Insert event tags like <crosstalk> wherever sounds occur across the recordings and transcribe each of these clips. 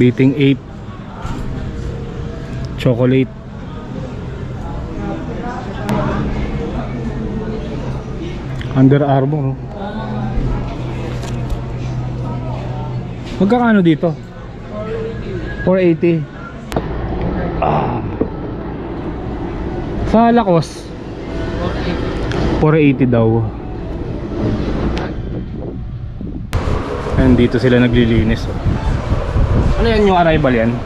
Beating 8. Chocolate. Under Armour. Magkakano dito? 480. Ah. Sa Lacoste 480 daw. Ayan, dito sila naglilinis. Oh. Ano yan yung arrival yan?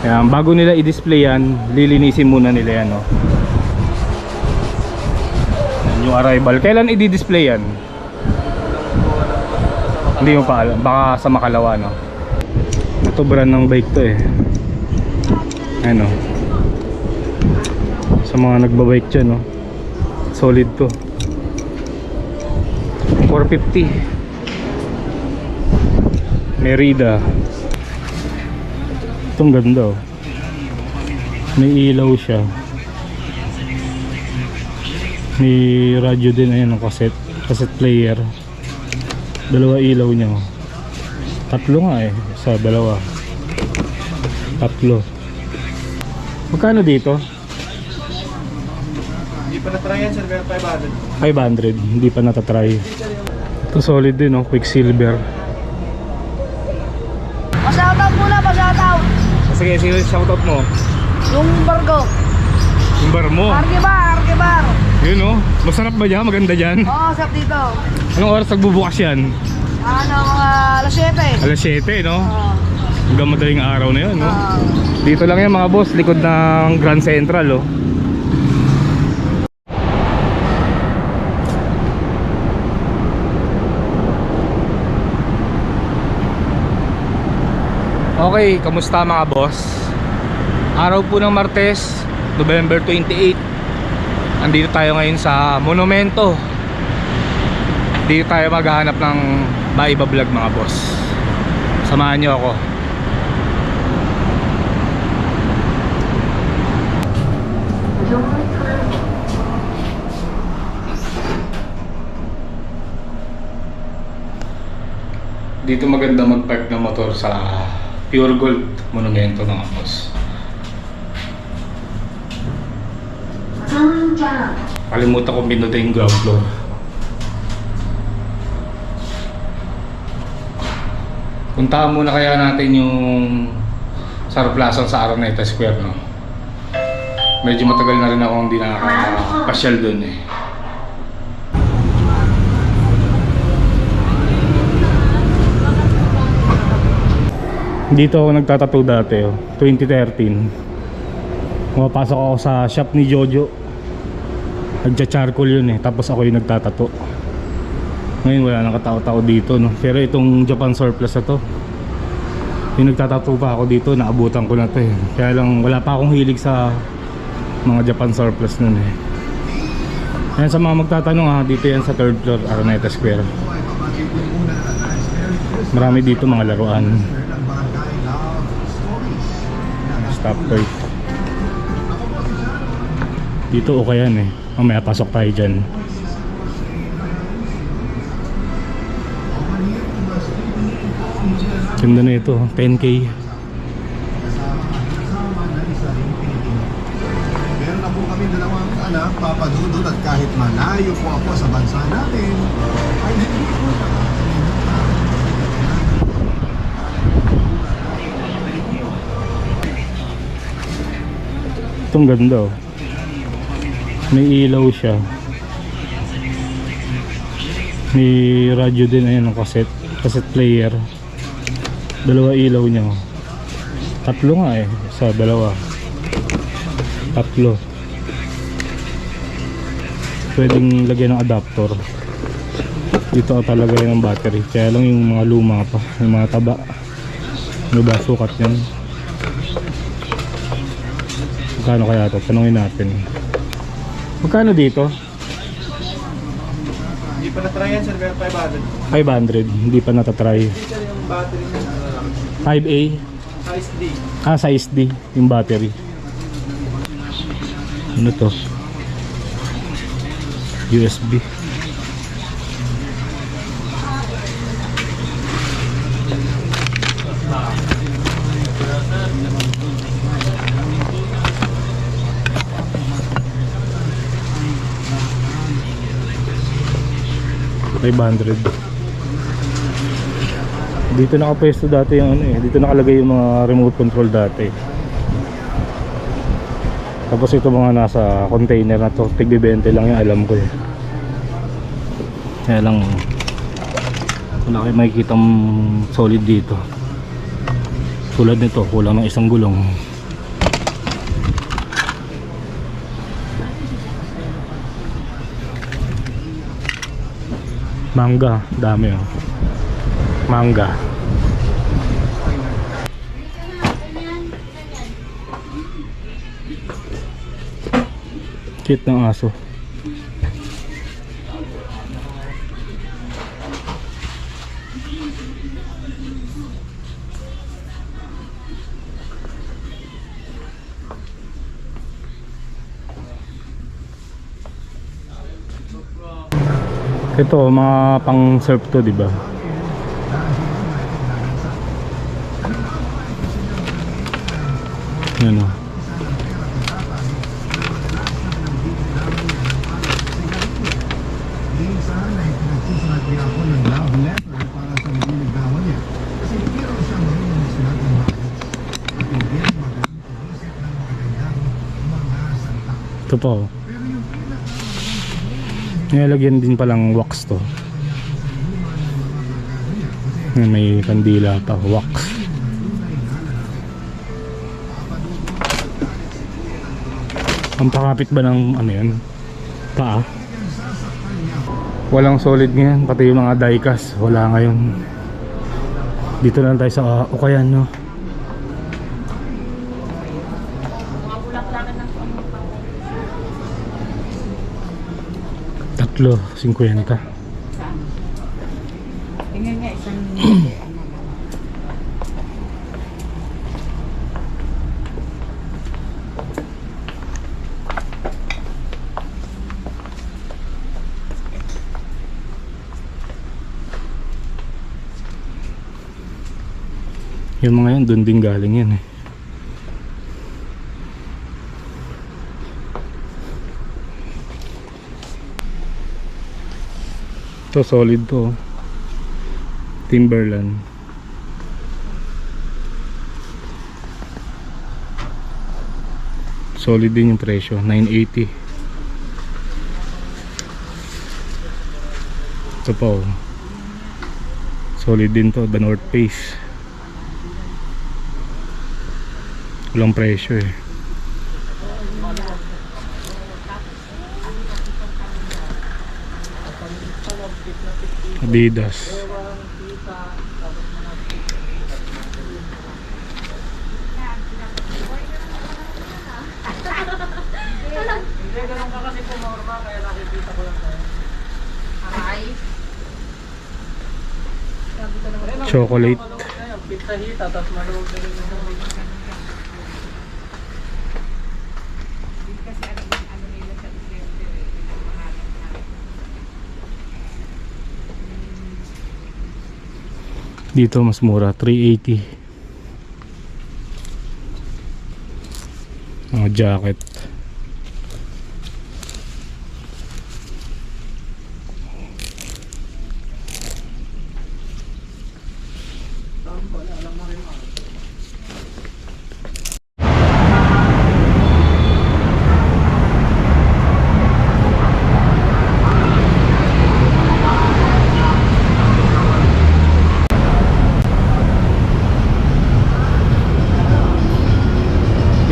Ayan, bago nila i-display yan, lilinisin muna nila yan. Oh. Ayan yung arrival. Kailan i-display yan? Hindi mo pa alam. Baka sa Makalawa, no? Ito brand ng bike to eh. Ano? Sa mga nagbabike dyan, no? Solid to. 450. Merida. Itong ganda, oh. May ilaw siya. May radyo din, ayan, ang cassette. Cassette player. Dalawa ilaw niya. oh. Tatlo nga eh. Sa dalawa. Tatlo. Magkano dito? Hindi pa na-try yan, sir. Pero 500. 500. Hindi pa natatry. Ito solid din, oh. Quicksilver. Pa-shoutout Sige, yung shoutout mo? Yung bargo. Yung bar mo. Arkibar, Arkibar. Yun, oh. Masarap ba dyan? Maganda dyan. Oo, sap dito. Anong oras nagbubukas yan? Ano, mga alas 7. Alas 7, no? Oo. Hanggang madaling araw na yun, no? Oo. Dito lang yan mga boss, likod ng Grand Central oh. Okay, kamusta mga boss? Araw po ng Martes, November 28 Andito tayo ngayon sa Monumento. Dito tayo maghahanap ng Baiba Vlog mga boss. Samahan nyo ako. Dito maganda mag-park ng motor sa Pure Gold Monumento mga boss. Kalimutan ko binuta yung ground floor. Puntahan muna kaya natin yung Sarplasan sa Araneta Square, no? Medyo matagal na rin ako hindi nakakapasyal dun eh. Dito ako nagtatato dati, oh. 2013. Pumapasok ako sa shop ni Jojo. Nagcha-charcoal yun eh, tapos ako yung nagtatato. Ngayon wala nang katao-tao dito, no. Pero itong Japan surplus na to, yung nagtatato pa ako dito, naabutan ko na to eh. Kaya lang wala pa akong hilig sa mga Japan surplus nun eh. Yan sa mga magtatanong ha, dito yan sa third floor, Araneta Square. Marami dito mga laruan. Stop. Dito okay yan eh. Mamaya pasok tayo dyan. Ganda na ito, 10k. Meron na po kami dalawang anak, Papa Dudut, at kahit malayo po ako sa bansa natin, ay hindi po Itong ganda oh. May ilaw siya. May radyo din ayun ang cassette, cassette player. Dalawa ilaw niya. oh. Tatlo nga eh, sa dalawa. Tatlo. Pwedeng lagyan ng adapter. Dito talaga yan ang battery. Kaya lang yung mga luma pa, yung mga taba. Ano ba sukat yan? Magkano kaya to? Tanungin natin. Magkano dito? Hindi pa na-try yan, sir. Pero 500. 500. Hindi pa natatry. Hindi, sir, yung battery niya. ano lang, 5A. Size D. Ah, size D. Yung battery. Ano to? USB. 500. Dito nakapwesto dati yung ano eh. Dito nakalagay yung mga remote control dati. Tapos ito mga nasa container na to. Tigbibente lang yung alam ko eh. Kaya lang wala kayo makikita solid dito. Tulad nito, kulang ng isang gulong. Mangga, dami oh. Mangga. Cute ng aso. Ito, mga pang surf to, di ba? Yan o. Salita. Ito pa oh. Nilalagyan din palang wax to. May kandila pa, wax. Ang pakapit ba ng ano yan? Paa? Walang solid ngayon, pati yung mga diecast, wala ngayon. Dito lang tayo sa uh, Ukayan, no? Tatlo, 50. Tingnan nga isang Yung mga yan, doon din galing yan eh. Ito solid to. Timberland. Solid din yung presyo, 980. Ito pa. Solid din to, the North Face. Walang presyo eh. Adidas. Chocolate. Pizza hita, tapos maluwag na rin yung Dito mas mura, 380. Mga jacket.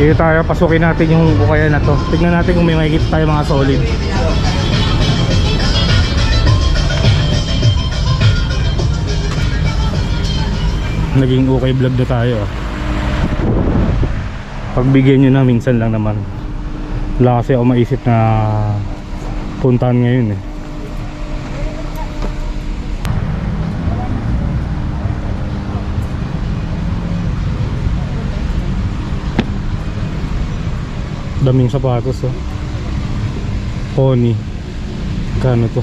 Dito tayo, pasukin natin yung bukaya na to. Tignan natin kung may makikita tayo mga solid. Naging okay vlog na tayo. ah. Pagbigyan nyo na, minsan lang naman. Wala kasi ako maisip na puntahan ngayon eh. daming sapatos oh. Pony kano to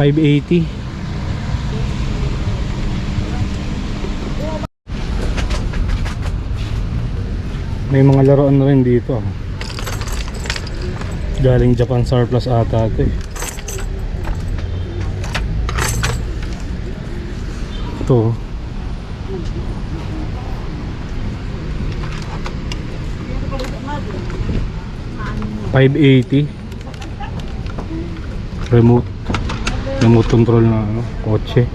580 may mga laruan na rin dito oh. galing Japan surplus ata ito eh. ito oh. Five eighty. Remote. Remote control na ano, kotse.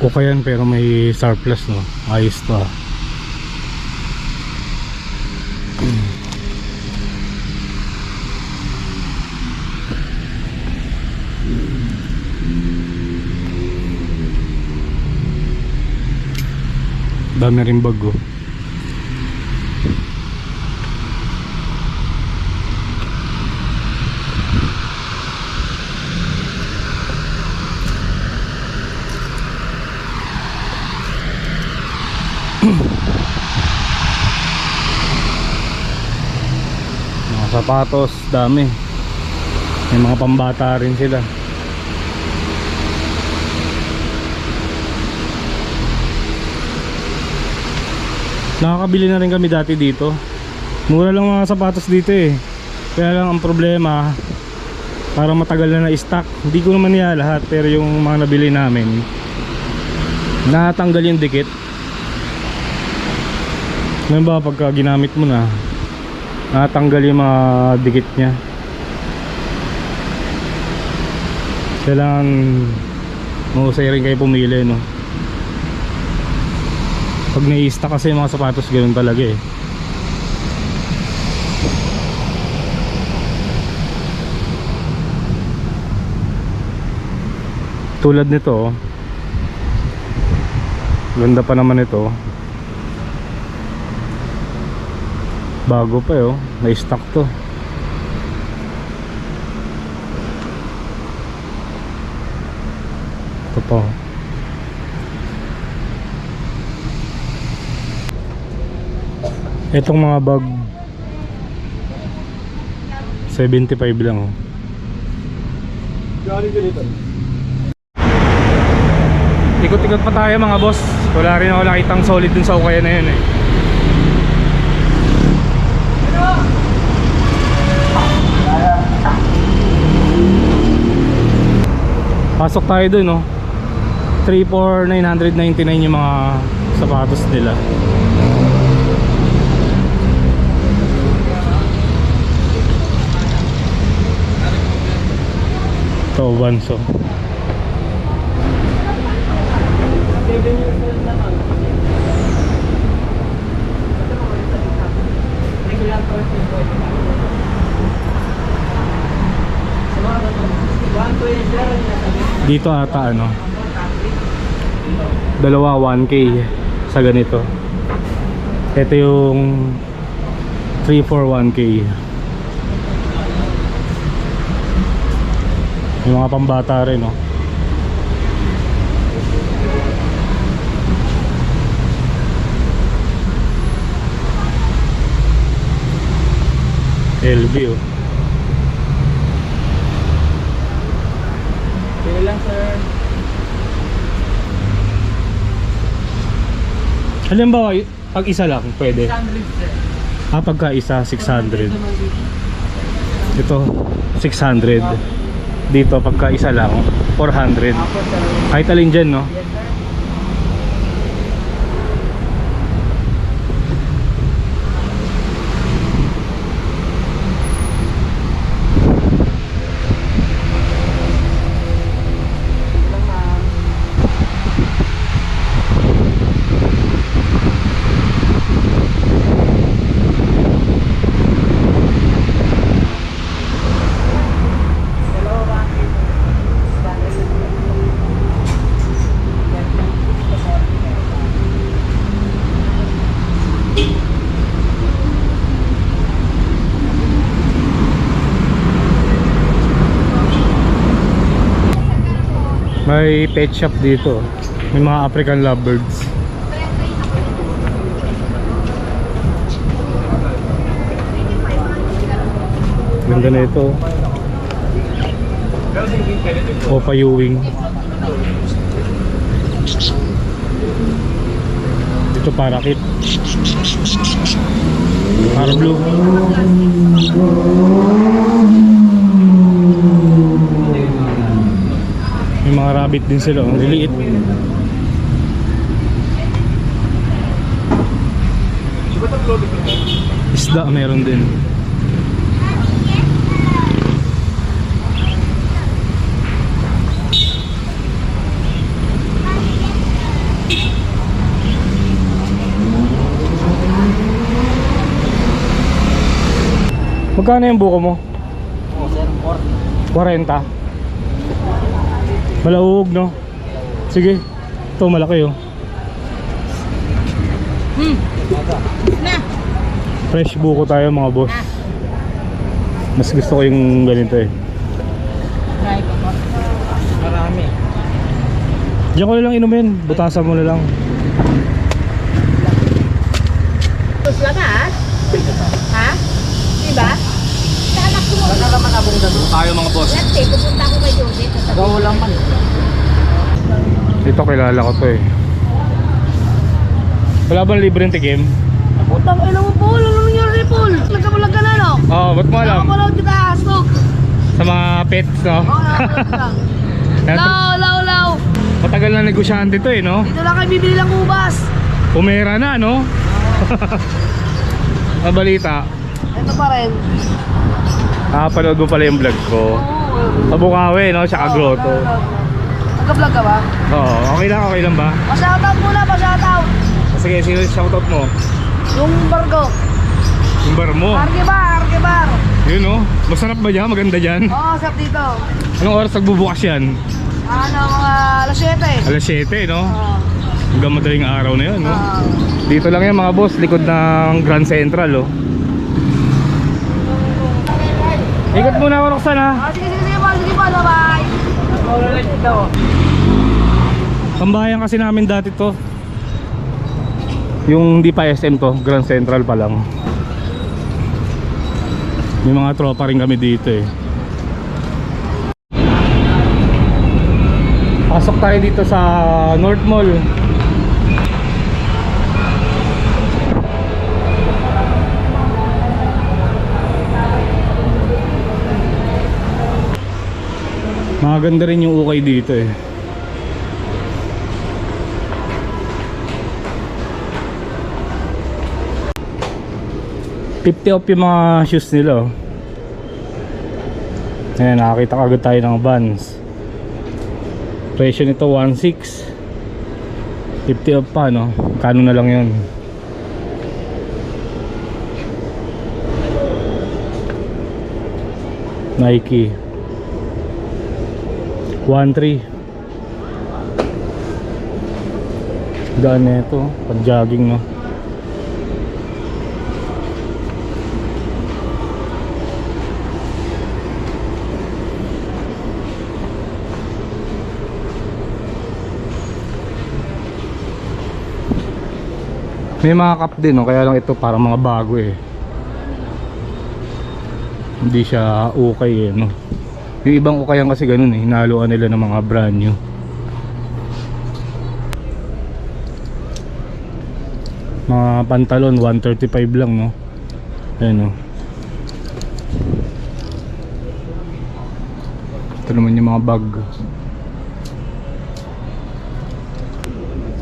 Okay yan pero may surplus no. Ayos to ah. Dami rin bago. <clears throat> Mga sapatos, dami. May mga pambata rin sila. Nakakabili na rin kami dati dito. Mura lang mga sapatos dito eh. Kaya lang ang problema, para matagal na na-stock. Hindi ko naman niya lahat, pero yung mga nabili namin, natanggal yung dikit. Ngayon ba pagka ginamit mo na, natanggal yung mga dikit niya. Kailangan mahusay rin kayo pumili no. Pag nai-stock kasi yung mga sapatos ganoon talaga eh. Tulad nito oh. Ganda pa naman ito. Bago pa eh oh. Na-stock to. Ito pa oh. Itong mga bag 75 lang oh. Ikot-ikot pa tayo mga boss. Wala rin ako nakitang solid dun sa ukaya na yun eh. Pasok tayo dun no. 34999 yung mga sapatos nila. Ito, Banso. Dito ata ano. Dalawa 1k sa ganito. Ito yung 341k. Yung mga pambata rin, no? LB, oh. Sige lang sir. Halimbawa, pag isa lang, pwede. 100 sir. Ah, pagka isa, 600. Ito, 600. Dito, pagka isa lang, 400. Ako sir. Kahit alin dyan, no? Yes May pet shop dito. May mga African lovebirds. Ganda na ito. O payuwing. Ito parakit. Para blue. May mga rabbit din sila, ang liliit. Isda meron din. Magkano yung buko mo? Oo, sir. 40. Malauog, no? Sige. Ito, malaki, oh. Fresh buko tayo, mga boss. Mas gusto ko yung ganito, eh. Marami. Diyan ko na lang inumin. Butasan mo na lang. Tapos lakas? Ha? Diba? Sa anak ko mo. Wala naman abong dalo. Tayo, mga boss. Dati, pupunta ako kay Joseph. Gawa lang man. Ito, kilala ko to, eh. Wala bang libreng tikim? Putang ina mo, Paul. Ano nangyari, Paul? Nagkabulag ka na, no? Oo, oh, ba't mo alam? Nakapanood kita, Astok. Sa mga pets, no? Oo, ka. <laughs> Lao, lao, lao. Matagal na negosyante to, eh, no? Dito lang kayo bibili ng ubas. Pumera na, no? Sa <laughs> balita, Ito pa rin. nakapanood mo pala yung vlog ko. Oo. Sa Bukawi, no? Tsaka Grotto. Nagka-vlog ka ba? Oo, okay lang, okay lang ba? Pa-shoutout muna, pa-shoutout. Sige, sino yung shoutout mo? Yung bargo. Yung bar mo. Arke bar, arke bar. Yun, no? Masarap ba dyan? Maganda dyan? Oo, sap dito. Anong oras nagbubukas yan? Ano, mga alas 7. Alas 7, no? Oo. Hanggang madaling araw na yun, no? Oo. Dito lang yan mga boss, likod ng Grand Central, oh. Ikot muna ako, Roxanne, ha? Ah, sige, sige, sige, Paul. Sige, Paul. Bye-bye. Tambayan kasi namin dati to. Yung hindi pa SM to, Grand Central pa lang. May mga tropa rin kami dito eh. Pasok tayo dito sa North Mall. Maganda rin yung ukay dito eh. Fifty off yung mga shoes nila oh. Ayan, nakakita kagad tayo ng Vans. Presyo nito 1.6 50 off pa no? Kano na lang yun? Nike 1.3 Gaan na ito Pag jogging no May mga cup din, no? kaya lang ito parang mga bago eh. Hindi siya ukay eh, no? Yung ibang ukayan kasi ganun eh, hinaluan nila ng mga brand new. Mga pantalon, 135 lang, no? Ayan, no? Ito naman yung mga bag.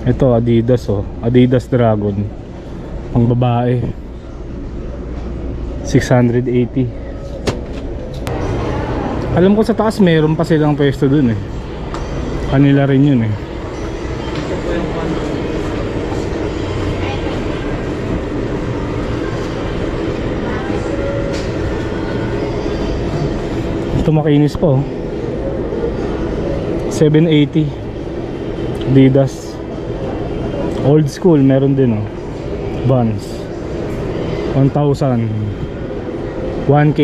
Ito Adidas oh. Adidas Dragon. Pang babae. 680. Alam ko sa taas meron pa silang pwesto dun eh. Kanila rin yun eh. Ito makinis po. 780. Adidas. Old school meron din oh. Vans. 1,000. 1K.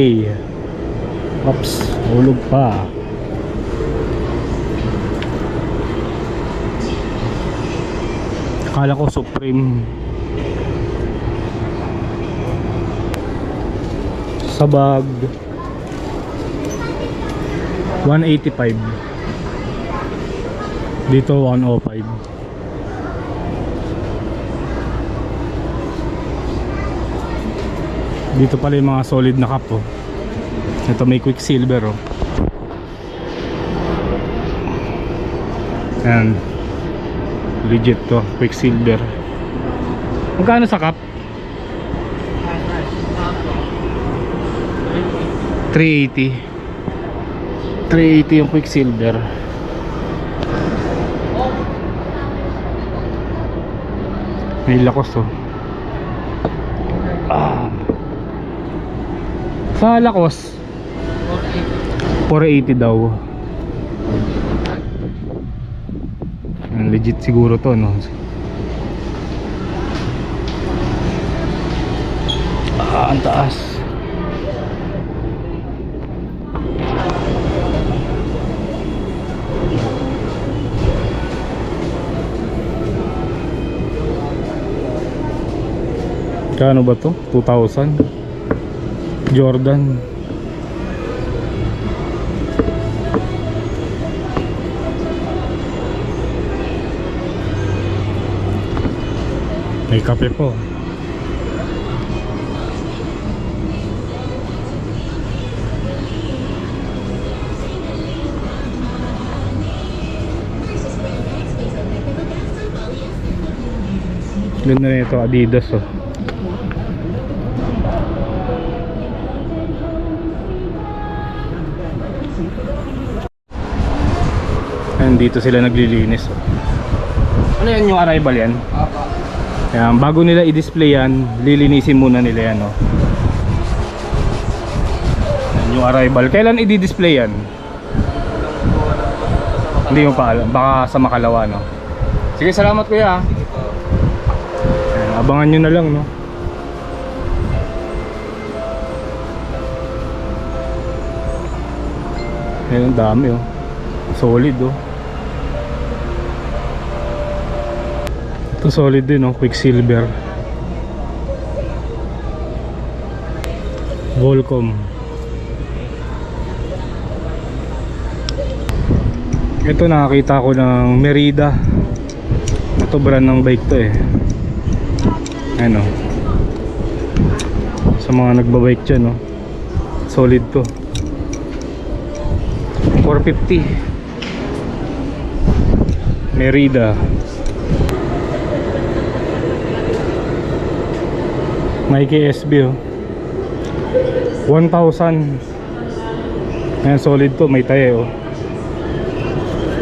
Ops, hulog pa. Akala ko Supreme. Sa bag. 185 dito 105 dito pala yung mga solid na cup oh. Ito may quicksilver oh. and legit to quicksilver magkano sa cup? 380 380 yung quicksilver may lakos oh ah. sa lakos 480 daw. Legit siguro to no? Ah ang taas. Kano ba to? 2,000 Jordan May kape po Ganda na ito Adidas oh Ayan, dito sila naglilinis. oh. Ano yan yung arrival yan? Apa. Ayan, bago nila i-display yan, lilinisin muna nila yan. Oh. Ayan, yung arrival. Kailan i-display yan? Hindi mo pa alam. Baka sa Makalawa, no? Sige, salamat kuya. ah. Ayan, abangan nyo na lang, no? Ayan, dami, oh. Solid, oh. Ito solid din oh, Quicksilver. Volcom. Ito nakakita ko ng Merida. Ito brand ng bike to eh. Ano? Sa mga nagbabike dyan no. Solid to. 450. Merida. Nike SB oh. 1,000 Ayan solid to may taye oh.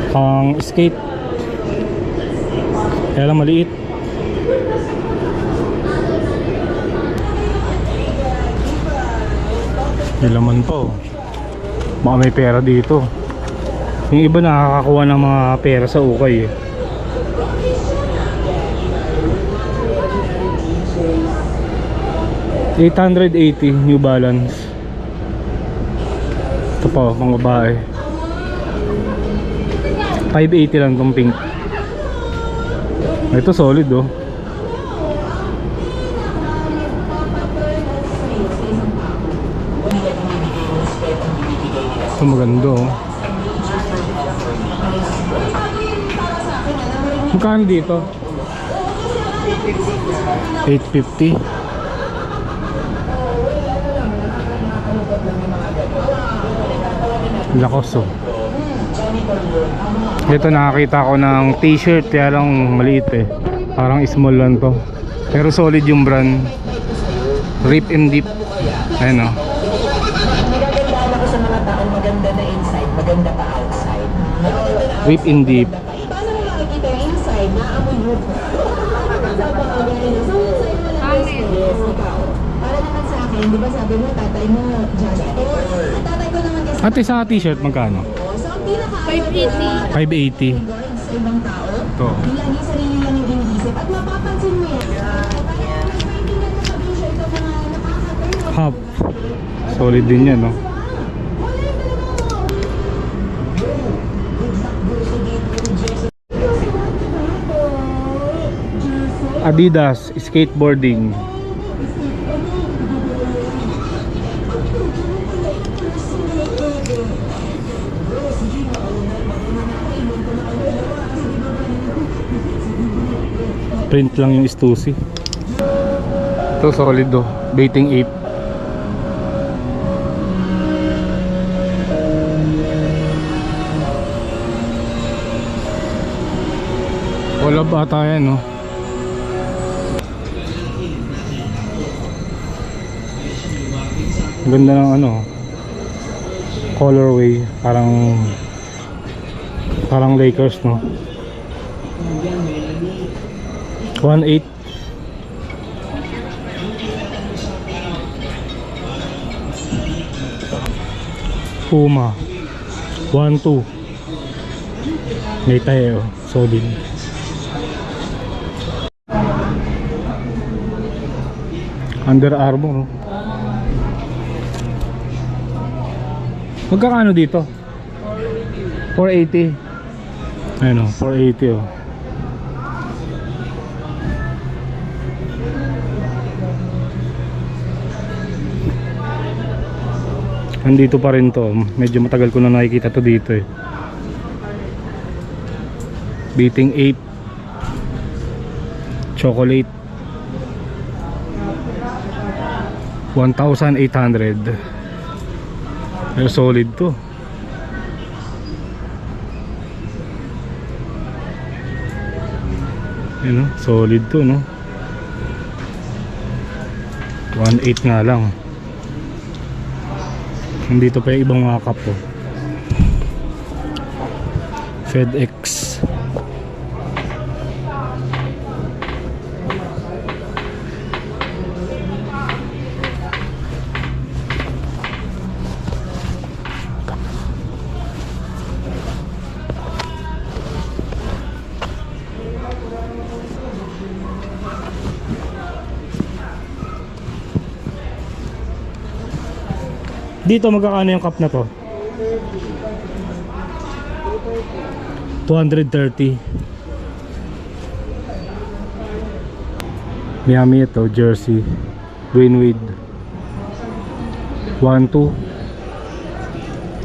Pang skate Kaya lang maliit May laman pa oh. Baka may pera dito Yung iba nakakakuha ng mga pera sa ukay eh. $880 New Balance. Ito pa, mga babae. 580 lang tong pink. Ito solid oh. Ito maganda oh. Magkano dito? 850 Lakos oh. Ito nakakita ko ng t-shirt kaya lang maliit eh. Parang small lang to. Pero solid yung brand. Rip and Deep. Ayun oh. Nagagandaan ako sa mga taong maganda na inside, maganda pa outside. Rip and Deep. Paano mo makikita yung inside? Naamoy mo. Yes, ikaw. Para akin, di ba sabi mo, tatay mo, janitor. Ang tatay ko naman kasi, Ate sa t-shirt magkano? so ang pinaka 580. 580. sa ibang tao, Ito. yung lagi sarili lang yung iniisip. At mapapansin mo yan. Half. Solid din yan no. Adidas skateboarding. Print lang yung Stussy. Ito solid do. Baiting ape. Ba ata yan no? Ang Ganda ng ano colorway parang parang Lakers no 1.8 Puma. 1.2 May tayo solid. Under Armour oh. Magkakano dito? 480 Ayun o, 480 oh Nandito pa rin to. Medyo matagal ko na nakikita to dito eh. Beating 8 Chocolate. 1,800 Pero solid to. Yun oh, solid to no? 1.8 nga lang Nandito pa yung ibang mga cup oh. FedEx Dito magkakano yung cup na to? 230 Miami ito, jersey. Dwayne Wade. 1-2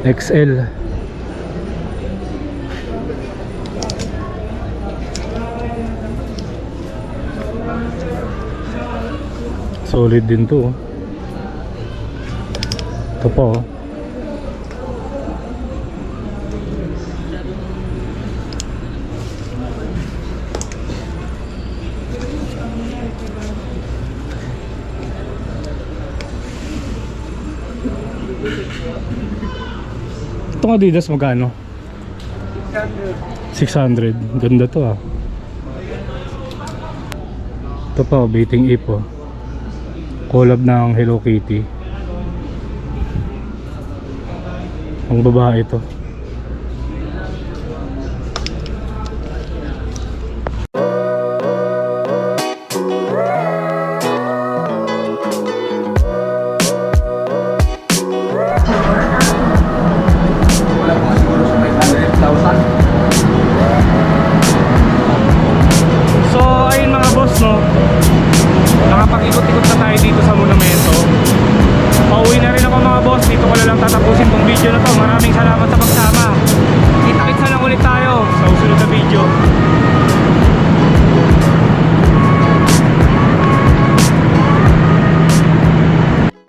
XL Solid din to oh. Ito po. Itong Adidas magkano? 600 Ganda to ah Ito pa Beating Ape oh Collab ng Hello Kitty Ang babae ito